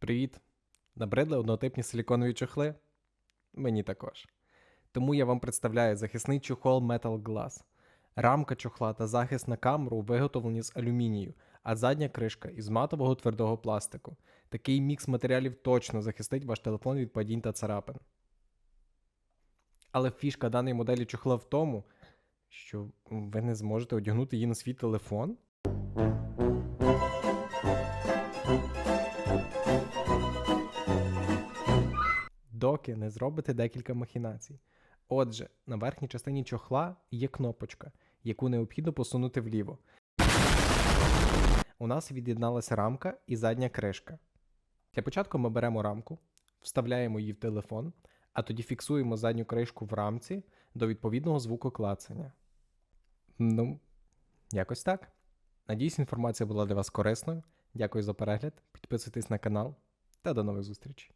Привіт! Набридли однотипні силіконові чохли? Мені також. Тому я вам представляю захисний чохол Metal Glass. Рамка чохла та захист на камеру виготовлені з алюмінію, а задня кришка із матового твердого пластику. Такий мікс матеріалів точно захистить ваш телефон від падінь та царапин. Але фішка даної моделі чохла в тому, що ви не зможете одягнути її на свій телефон. Доки не зробите декілька махінацій. Отже, на верхній частині чохла є кнопочка, яку необхідно посунути вліво. У нас від'єдналася рамка і задня кришка. Для початку ми беремо рамку, вставляємо її в телефон, а тоді фіксуємо задню кришку в рамці до відповідного звуку клацання. Ну, якось так. Надіюсь, інформація була для вас корисною. Дякую за перегляд. Підписуйтесь на канал та до нових зустрічей.